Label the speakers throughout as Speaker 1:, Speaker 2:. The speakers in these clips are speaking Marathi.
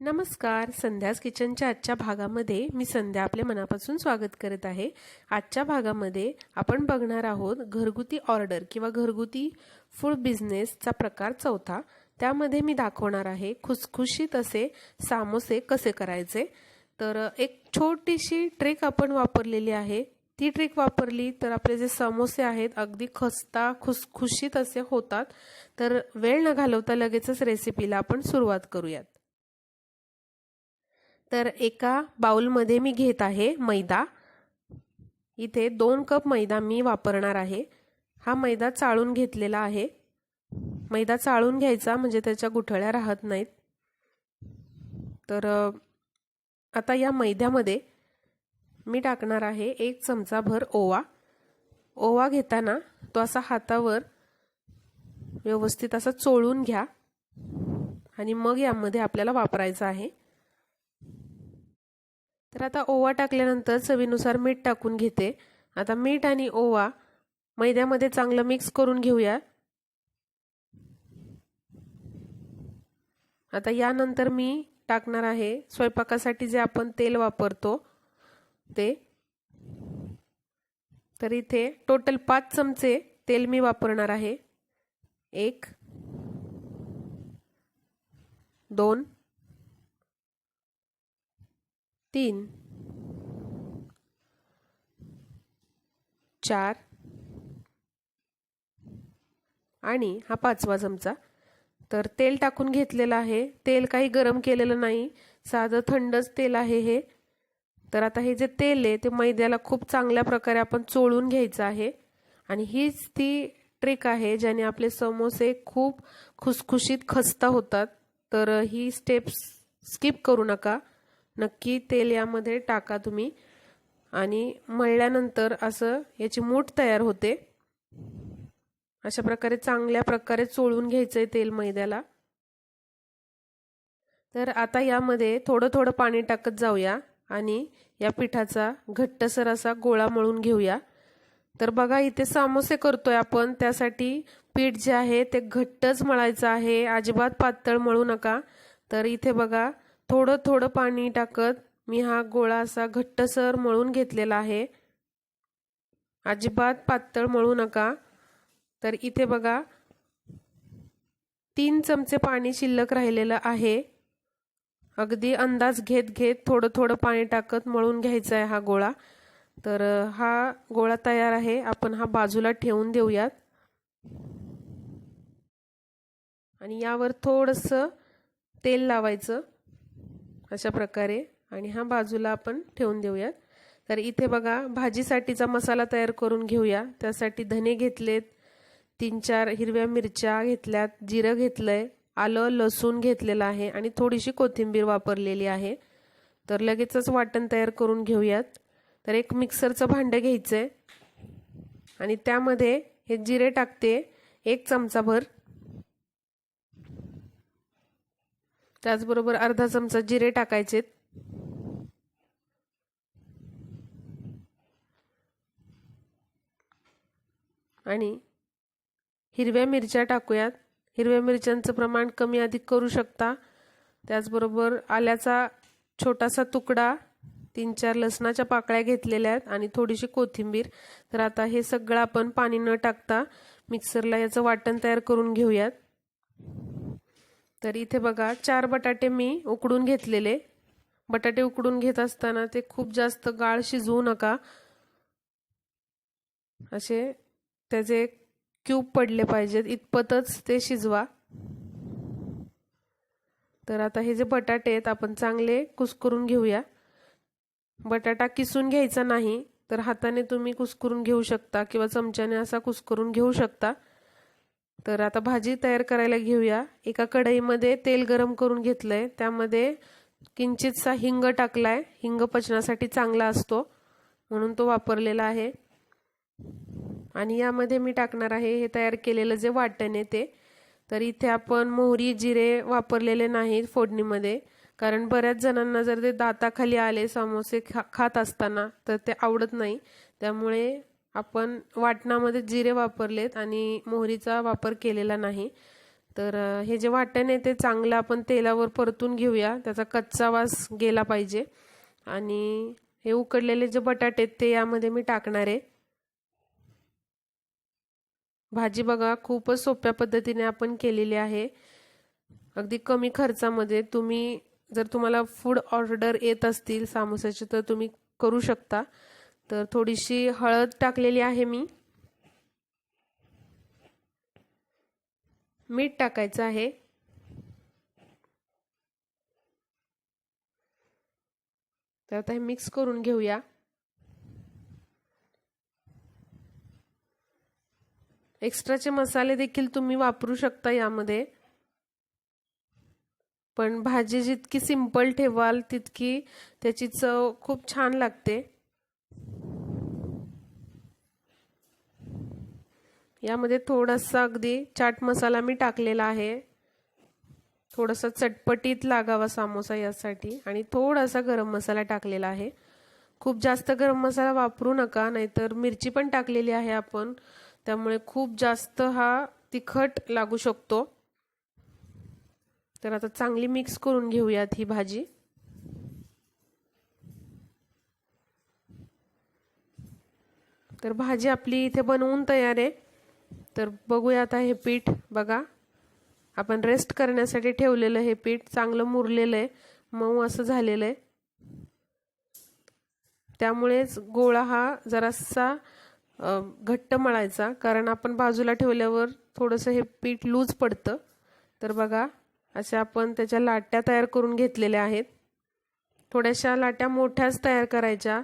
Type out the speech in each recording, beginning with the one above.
Speaker 1: नमस्कार. संध्याच किचनच्या आजच्या भागामध्ये मी संध्या आपल्या मनापासून स्वागत करत आहे. आजच्या भागामध्ये आपण बघणार आहोत घरगुती ऑर्डर किंवा घरगुती फूड बिझनेसचा प्रकार चौथा. त्यामध्ये मी दाखवणार आहे खुसखुशीत असे सामोसे कसे करायचे. तर एक छोटीशी ट्रिक आपण वापरलेली आहे. ती ट्रिक वापरली तर आपले जे समोसे आहेत अगदी खस्ता खुसखुशीत असे होतात. तर वेळ न घालवता लगेचच रेसिपीला आपण सुरुवात करूयात. तर एका बाउलमध्ये मी घेत आहे मैदा. इथे दोन कप मैदा मी वापरणार आहे. हा मैदा चाळून घेतलेला आहे. मैदा चाळून घ्यायचा म्हणजे त्याच्या गुठळ्या राहत नाहीत. तर आता या मैद्यामध्ये मी टाकणार आहे एक चमचाभर ओवा. ओवा घेताना तो असा हातावर व्यवस्थित असा चोळून घ्या. आणि मग यामध्ये आपल्याला वापरायचा आहे तर आता ओवा टाकल्यानंतर चवीनुसार मीठ टाकून घेते. आता मीठ आणि ओवा मैद्यामध्ये चांगलं मिक्स करून घेऊया. आता यानंतर मी टाकणार आहे स्वयंपाकासाठी जे आपण तेल वापरतो ते. तर इथे टोटल पाच चमचे तेल मी वापरणार आहे. एक दोन तीन चार आणि हा पाचवा चमचा. तर तेल टाकून घेतलेलं आहे. तेल काही गरम केलेलं नाही. साधं थंडच तेल आहे हे. तर आता हे जे तेल आहे ते मैद्याला खूप चांगल्या प्रकारे आपण चोळून घ्यायचं आहे. आणि हीच ती ट्रिक आहे ज्याने आपले समोसे खूप खुसखुशीत खस्ता होतात. तर ही स्टेप्स स्किप करू नका. नक्की तेल यामध्ये टाका तुम्ही. आणि मळल्यानंतर असं याची मूठ तयार होते. अशा प्रकारे चांगल्या प्रकारे चोळून घ्यायचं आहे तेल मैद्याला. तर आता यामध्ये थोडं थोडं पाणी टाकत जाऊया आणि या पिठाचा घट्टसर असा गोळा मळून घेऊया. तर बघा इथे सामोसे करतोय आपण. त्यासाठी पीठ जे आहे ते घट्टच मळायचं आहे. अजिबात पातळ मळू नका. तर इथे बघा थोडं थोडं पाणी टाकत मी हा गोळा असा घट्टसर मळून घेतलेला आहे. अजिबात पातळ मळू नका. तर इथे बघा तीन चमचे पाणी शिल्लक राहिलेलं आहे. अगदी अंदाज घेत घेत थोडं थोडं पाणी टाकत मळून घ्यायचा आहे हा गोळा. तर हा गोळा तयार आहे. आपण हा बाजूला ठेवून देऊयात. आणि यावर थोडंसं तेल लावायचं. अशा प्रकारे. आणि हा बाजूला आपण ठेवून देऊयात. तर इथे बघा भाजीसाठीचा मसाला तयार करून घेऊया. त्यासाठी धने घेतलेत तीन चार हिरव्या मिरच्या घेतल्यात जिरं घेतलंय आलं लसूण घेतलेलं आहे आणि थोडीशी कोथिंबीर वापरलेली आहे. तर लगेचच वाटण तयार करून घेऊयात. तर एक मिक्सरचं भांडं घ्यायचं आहे आणि त्यामध्ये हे जिरे टाकते एक चमचाभर त्याचबरोबर अर्धा चमचा जिरे टाकायचे. आणि हिरव्या मिरच्या टाकूयात. हिरव्या मिरच्यांचं प्रमाण कमी अधिक करू शकता. त्याचबरोबर आल्याचा छोटासा तुकडा तीन चार लसणाच्या पाकळ्या घेतलेल्या आहेत आणि थोडीशी कोथिंबीर. तर आता हे सगळं आपण पाणी न टाकता मिक्सरला याचं वाटण तयार करून घेऊयात. तर इथे बघा चार बटाटे मी उकडून घेतलेले. बटाटे उकडून घेत असताना ते खूप जास्त गाळ शिजवू नका. असे त्याचे क्यूब पडले पाहिजेत. इतपतच ते शिजवा. तर आता हे जे बटाटे आहेत आपण चांगले कुसकरून घेऊया. बटाटा किसून घ्यायचा नाही तर हाताने तुम्ही कुसकरून घेऊ शकता किंवा चमच्याने असा कुसकरून घेऊ शकता. तर आता भाजी तयार करायला घेऊया. एका कढईमध्ये तेल गरम करून घेतलंय. त्यामध्ये किंचितसा हिंग टाकलाय. हिंग पचनासाठी चांगला असतो म्हणून तो वापरलेला आहे. आणि यामध्ये मी टाकणार आहे हे तयार केलेलं जे वाटण आहे ते. तर इथे आपण मोहरी जिरे वापरलेले नाहीत फोडणीमध्ये. कारण बऱ्याच जणांना जर ते दाताखाली आले समोसे खा खात असताना तर ते आवडत नाही. त्यामुळे आपण वाटणामध्ये जिरे वापरलेत आणि मोहरीचा वापर केलेला नाही. तर हे जे वाटण आहे ते चांगलं आपण तेलावर परतून घेऊया. त्याचा कच्चा वास गेला पाहिजे. आणि हे उकडलेले जे बटाटे आहेत ते यामध्ये मी टाकणार आहे. भाजी बघा खूपच सोप्या पद्धतीने आपण केलेली आहे. अगदी कमी खर्चामध्ये तुम्ही जर तुम्हाला फूड ऑर्डर येत असतील सामोसाचे तर तुम्ही करू शकता. तर थोडीशी हळद टाकलेली आहे मी. मीठ टाकायचं आहे. तर आता हे मिक्स करून घेऊया. एक्स्ट्राचे मसाले देखील तुम्ही वापरू शकता यामध्ये. पण भाजी जितकी सिंपल ठेवाल तितकी त्याची चव खूप छान लागते. यामध्ये थोडासा अगदी चाट मसाला मी टाकलेला आहे. थोडासा चटपटीत लागावा सामोसा यासाठी. आणि थोडासा गरम मसाला टाकलेला आहे. खूप जास्त गरम मसाला वापरू नका नाहीतर मिरची पण टाकलेली आहे आपण. त्यामुळे खूप जास्त हा तिखट लागू शकतो. तर आता चांगली मिक्स करून घेऊयात ही भाजी. तर भाजी आपली इथे बनवून तयार आहे. तर बघूया आता हे पीठ बघा. आपण रेस्ट करण्यासाठी ठेवलेलं हे पीठ चांगलं मुरलेलं आहे. मऊ असं झालेलं आहे. त्यामुळेच गोळा हा जरासा घट्ट मळायचा. कारण आपण बाजूला ठेवल्यावर थोडंसं हे पीठ लूज पडतं. तर बघा अशा आपण त्याच्या लाट्या तयार करून घेतलेल्या आहेत. थोड्याशा लाट्या मोठ्याच तयार करायच्या.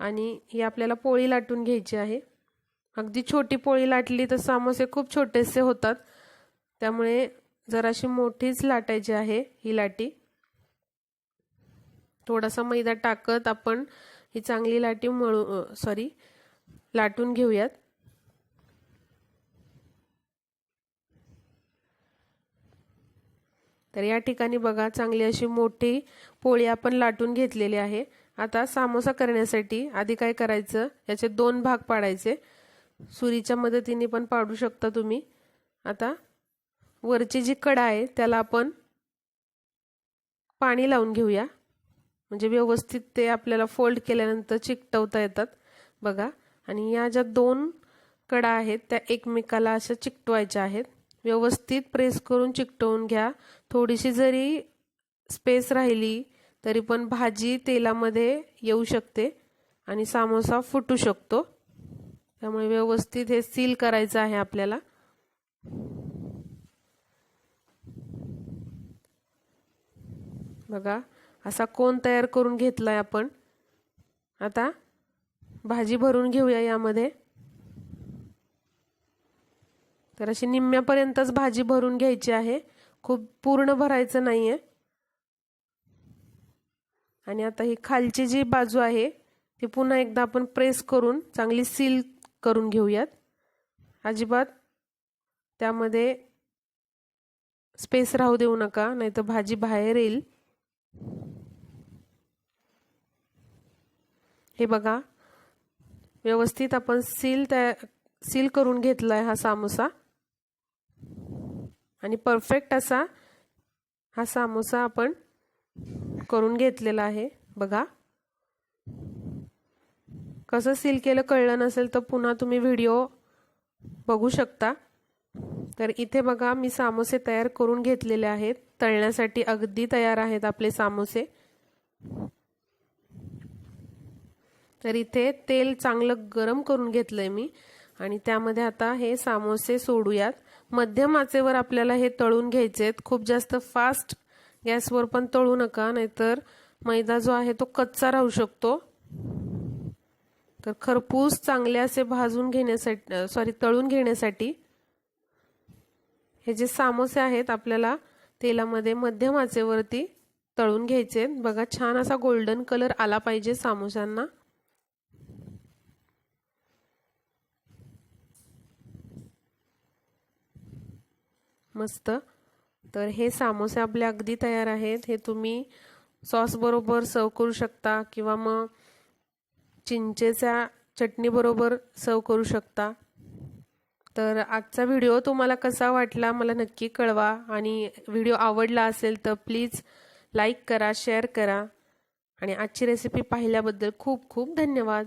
Speaker 1: आणि ही आपल्याला पोळी लाटून घ्यायची आहे. अगदी छोटी पोळी लाटली तर सामोसे खूप छोटेसे होतात. त्यामुळे जराशी मोठीच लाटायची आहे ही लाटी. थोडासा मैदा टाकत आपण ही चांगली लाटी मळू सॉरी लाटून घेऊयात. तर या ठिकाणी बघा चांगली अशी मोठी पोळी आपण लाटून घेतलेली आहे. आता सामोसा करण्यासाठी आधी काय करायचं? याचे दोन भाग पाडायचे. सुरीच्या मदतीने पण पाडू शकता तुम्ही. आता वरची जी कडा आहे त्याला आपण पाणी लावून घेऊया. म्हणजे व्यवस्थित ते आपल्याला फोल्ड केल्यानंतर चिकटवता येतात. बघा. आणि या ज्या दोन कडा आहेत त्या एकमेकाला अशा चिकटवायच्या आहेत. व्यवस्थित प्रेस करून चिकटवून घ्या. थोडीशी जरी स्पेस राहिली तरी पण भाजी तेलामध्ये येऊ शकते आणि सामोसा फुटू शकतो. त्यामुळे व्यवस्थित हे सील करायचं आहे आपल्याला. बघा असा कोण तयार करून घेतलाय आपण. आता भाजी भरून घेऊया यामध्ये. तर अशी निम्म्यापर्यंतच भाजी भरून घ्यायची आहे. खूप पूर्ण भरायचं नाही आहे आणि आता ही खालची जी बाजू आहे ती पुन्हा एकदा आपण प्रेस करून चांगली सील करून घेऊयात. अजिबात त्यामध्ये स्पेस राहू देऊ नका नाहीतर भाजी बाहेर येईल. हे बघा व्यवस्थित आपण सील त्या सील करून घेतला आहे हा सामोसा. आणि परफेक्ट असा हा सामोसा आपण करून घेतलेला आहे. बघा. कसं सील केलं कळलं नसेल तर पुन्हा तुम्ही व्हिडिओ बघू शकता. तर इथे बघा मी सामोसे तयार करून घेतलेले आहेत. तळण्यासाठी अगदी तयार आहेत आपले सामोसे. तर इथे तेल चांगलं गरम करून घेतलंय मी. आणि त्यामध्ये आता हे सामोसे सोडूयात. मध्यम आचेवर आपल्याला हे तळून घ्यायचे आहेत. खूप जास्त फास्ट गॅसवर पण तळू नका नाहीतर मैदा जो आहे तो कच्चा राहू शकतो. तर खरपूस चांगले असे भाजून घेण्यासाठी सॉरी तळून घेण्यासाठी हे जे सामोसे आहेत आपल्याला तेलामध्ये मध्यम आचेवरती तळून घ्यायचे बघा छान असा गोल्डन कलर आला पाहिजे सामोशांना. मस्त. तर हे सामोसे आपले अगदी तयार आहेत. हे तुम्ही सॉस बरोबर सर्व करू शकता किंवा मग चिंचेच्या चटणीबरोबर सर्व करू शकता. तर आजचा व्हिडिओ तुम्हाला कसा वाटला मला नक्की कळवा. आणि व्हिडिओ आवडला असेल तर प्लीज लाईक करा शेअर करा. आणि आजची रेसिपी पाहिल्याबद्दल खूप खूप धन्यवाद.